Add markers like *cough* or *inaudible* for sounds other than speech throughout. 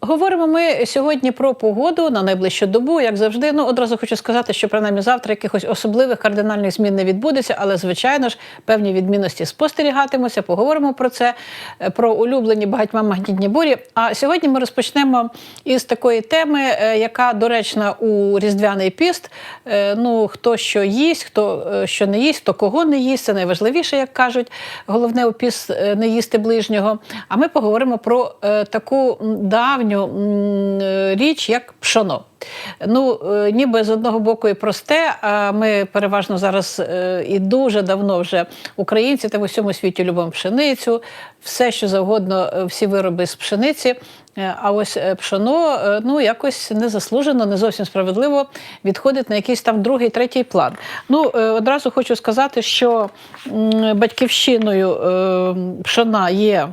Говоримо ми сьогодні про погоду на найближчу добу, як завжди. Ну одразу хочу сказати, що принаймні завтра якихось особливих кардинальних змін не відбудеться, але звичайно ж певні відмінності спостерігатимуться. Поговоримо про це, е, про улюблені багатьма магнітні бурі. А сьогодні ми розпочнемо із такої теми, е, яка доречна у різдвяний піст. Е, Ну хто що їсть, хто що не їсть, хто кого не їсть. Це найважливіше, як кажуть. Головне у піст не їсти ближнього. А ми поговоримо про таку давню м, е, річ, як пшоно. Ну, е, ніби з одного боку і просте, а ми переважно зараз е, і дуже давно вже українці та в усьому світі любимо пшеницю, все, що завгодно, всі вироби з пшениці. А ось пшоно ну якось незаслужено, не зовсім справедливо відходить на якийсь там другий, третій план. Ну одразу хочу сказати, що батьківщиною пшона є.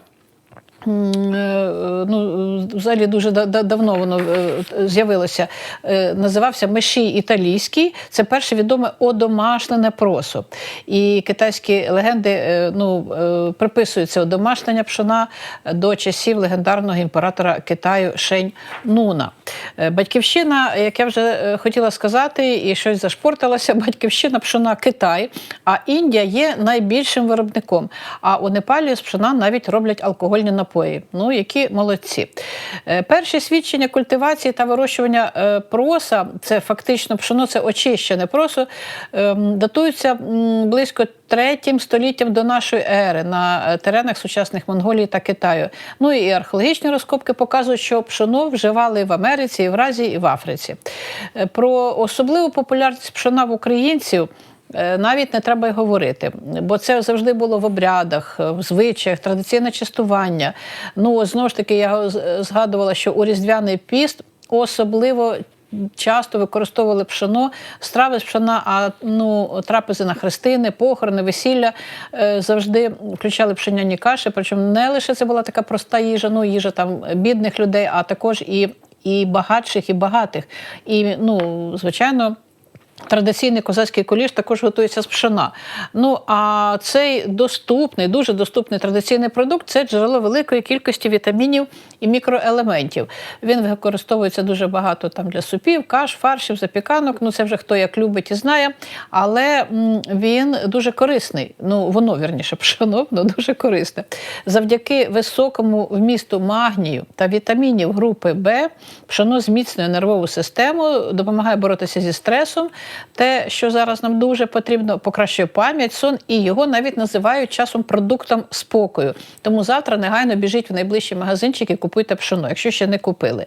М, е, Ну, взагалі дуже да- да- давно воно е, з'явилося. Е, Називався Мешій італійський. Це перше відоме одомашнене просо. І китайські легенди е, ну, е, приписуються одомашнення пшона до часів легендарного імператора Китаю Шень Нуна. Е, Батьківщина, як я вже е, хотіла сказати, і щось зашпортилося, *laughs* батьківщина пшона Китай, а Індія є найбільшим виробником. А у Непалі з пшона навіть роблять алкогольні напої. Ну, які молодці. Е, Перші свідчення культивації та вирощування проса, це фактично пшоно, це очищене просо, ем, датуються близько третім століттям до нашої ери на теренах сучасних Монголії та Китаю. Ну і археологічні розкопки показують, що пшоно вживали в Америці, і в Азії, і в Африці. Е, Про особливу популярність пшона в українців. Е, Навіть не треба й говорити, бо це завжди було в обрядах, в звичаях, традиційне частування. Ну, знову ж таки, я згадувала, що у Різдвяний піст особливо часто використовували пшено, страви з пшона, а ну, трапези на хрестини, похорони, весілля е, завжди включали пшеняні каші. Причому не лише це була така проста їжа, ну їжа там бідних людей, а також і, і багатших, і багатих. І, ну, звичайно. Традиційний козацький куліш також готується з пшена. Ну а цей доступний, дуже доступний традиційний продукт це джерело великої кількості вітамінів і мікроелементів. Він використовується дуже багато там для супів, каш, фаршів, запіканок. Ну це вже хто як любить і знає. Але він дуже корисний. Ну воно вірніше *laughs* пшено, воно дуже корисне. Завдяки високому вмісту магнію та вітамінів групи Б пшено зміцнює нервову систему, допомагає боротися зі стресом. Те, що зараз нам дуже потрібно, покращує пам'ять, сон, і його навіть називають часом продуктом спокою. Тому завтра негайно біжіть в найближчий магазинчик і купуйте пшено, якщо ще не купили.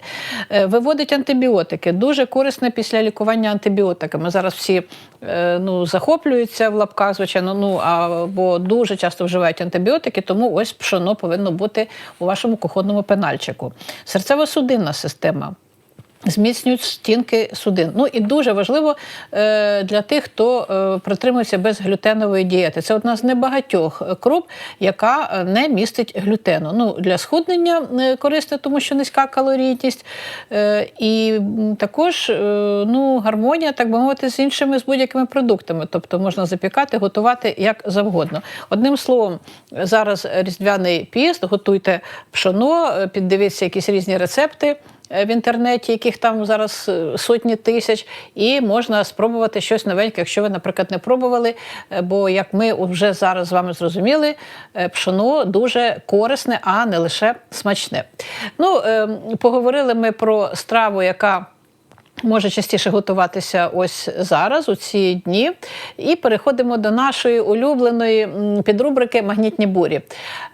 Е, Виводить антибіотики, дуже корисне після лікування антибіотиками. Зараз всі е, ну, захоплюються в лапках, звичайно, ну або дуже часто вживають антибіотики, тому ось пшоно повинно бути у вашому кухонному пенальчику. Серцево-судинна система. Зміцнюють стінки судин. Ну і дуже важливо е, для тих, хто е, притримується безглютенової дієти. Це одна з небагатьох круп, яка е, не містить глютену. Ну, для схуднення е, корисна, тому що низька калорійність. Е, і також е, ну, гармонія, так би мовити, з іншими з будь-якими продуктами. Тобто можна запікати, готувати як завгодно. Одним словом, зараз різдвяний піст, готуйте пшоно, е, піддивіться якісь різні рецепти в інтернеті, яких там зараз е, сотні тисяч, і можна спробувати щось новеньке, якщо ви, наприклад, не пробували. Е, Бо, як ми вже зараз з вами зрозуміли, е, пшоно дуже корисне, а не лише смачне. Ну, е, поговорили ми про страву, яка може частіше готуватися ось зараз, у ці дні. І переходимо до нашої улюбленої підрубрики Магнітні бурі.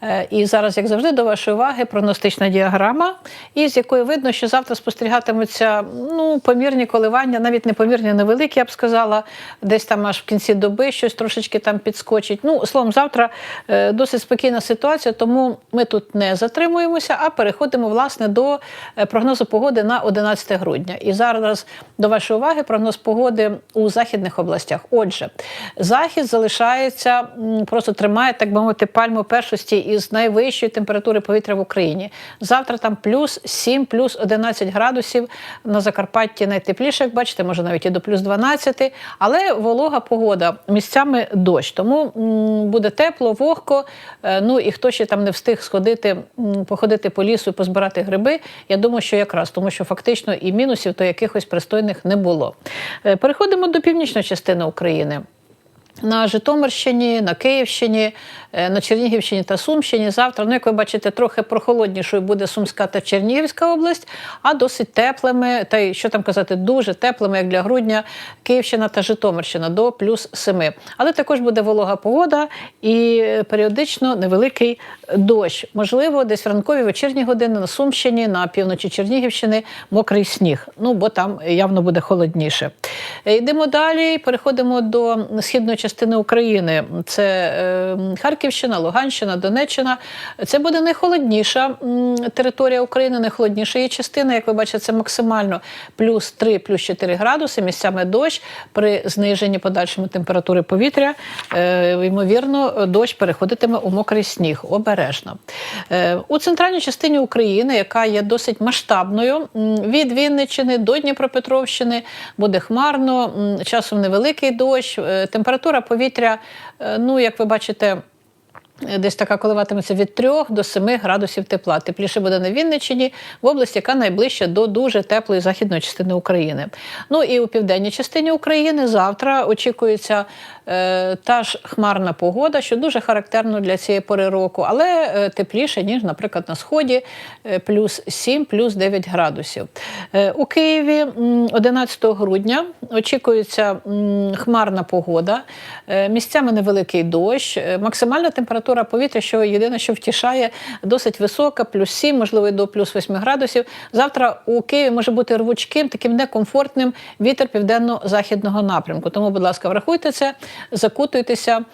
Е, І зараз, як завжди, до вашої уваги прогностична діаграма, із якої видно, що завтра спостерігатимуться ну, помірні коливання, навіть непомірні, невеликі, я б сказала, десь там аж в кінці доби щось трошечки там підскочить. Ну, словом, завтра е, досить спокійна ситуація, тому ми тут не затримуємося, а переходимо власне до е, прогнозу погоди на 11 грудня. І зараз зараз до вашої уваги прогноз погоди у західних областях. Отже, захід залишається просто тримає, так би мовити, пальму першості із найвищої температури повітря в Україні. Завтра там плюс 7, плюс 11 градусів на Закарпатті найтепліше, як бачите, може навіть і до плюс 12, але волога погода місцями дощ. Тому буде тепло, вогко. Е, Ну і хто ще там не встиг сходити, походити по лісу і позбирати гриби, я думаю, що якраз тому, що фактично і мінусів то якихось пристойних не було. Е, Переходимо до північної частини України. На Житомирщині, на Київщині, на Чернігівщині та Сумщині завтра, ну як ви бачите, трохи прохолоднішою буде Сумська та Чернігівська область, а досить теплими, та й що там казати, дуже теплими, як для грудня, Київщина та Житомирщина до плюс 7. Але також буде волога погода і е, періодично невеликий дощ. Можливо, десь ранкові вечірні години на Сумщині, на півночі Чернігівщини мокрий сніг. Ну бо там явно буде холодніше. Е, Йдемо далі. Переходимо до східної частини України. Це е, Харківщина, Луганщина, Донеччина. Це буде найхолодніша територія України, найхолодніша її частина. Як ви бачите, це максимально плюс 3, плюс 4 градуси, місцями дощ при зниженні подальшому температури повітря. Е, ймовірно, дощ переходитиме у мокрий сніг. Обережно. Е, у центральній частині України, яка є досить масштабною, від Вінниччини до Дніпропетровщини буде хмарно, часом невеликий дощ, е, температура повітря, ну як ви бачите. Десь така коливатиметься від 3 до 7 градусів тепла. Тепліше буде на Вінниччині, в області, яка найближча до дуже теплої західної частини України. Ну і у південній частині України завтра очікується е, та ж хмарна погода, що дуже характерно для цієї пори року, але е, тепліше, ніж, наприклад, на сході, е, плюс 7, плюс 9 градусів. Е, у Києві 11 грудня очікується хмарна погода, е, місцями невеликий дощ, е, максимальна температура повітря, що єдине, що втішає, досить висока, плюс 7, можливо, до плюс 8 градусів. Завтра у Києві може бути рвучким, таким некомфортним вітер південно-західного напрямку. Тому, будь ласка, врахуйте це, закутуйтеся.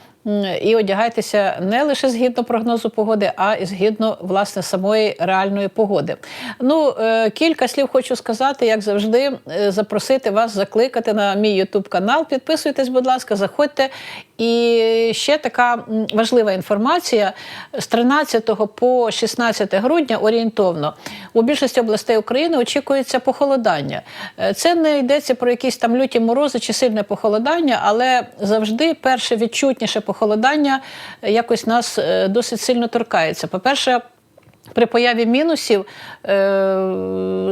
І одягайтеся не лише згідно прогнозу погоди, а і згідно власне самої реальної погоди. Ну, е, кілька слів хочу сказати, як завжди, е, запросити вас, закликати на мій Ютуб канал. Підписуйтесь, будь ласка, заходьте. І ще така важлива інформація: з 13 по 16 грудня орієнтовно у більшості областей України очікується похолодання. Е, Це не йдеться про якісь там люті морози чи сильне похолодання, але завжди перше відчутніше похолодання якось нас е, досить сильно торкається. По-перше, при появі мінусів е,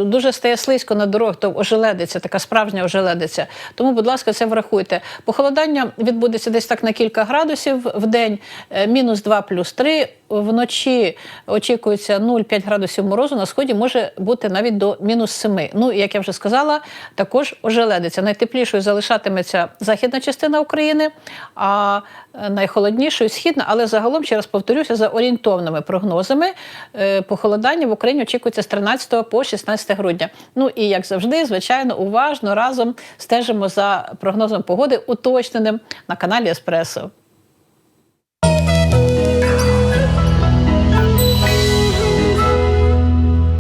дуже стає слизько на дорогах, то ожеледиться, така справжня ожеледиця. Тому, будь ласка, це врахуйте. Похолодання відбудеться десь так на кілька градусів в день, е, мінус 2 плюс 3. Вночі очікується 0,5 градусів морозу, на сході може бути навіть до мінус 7. Ну, як я вже сказала, також ожеледиться. Найтеплішою залишатиметься західна частина України, а е, найхолоднішою східна, але загалом, ще раз повторюся, за орієнтовними прогнозами е, похолодання в Україні очікується з 13 по 16 грудня. Ну і як завжди, звичайно, уважно разом стежимо за прогнозом погоди, уточненим на каналі Еспресо.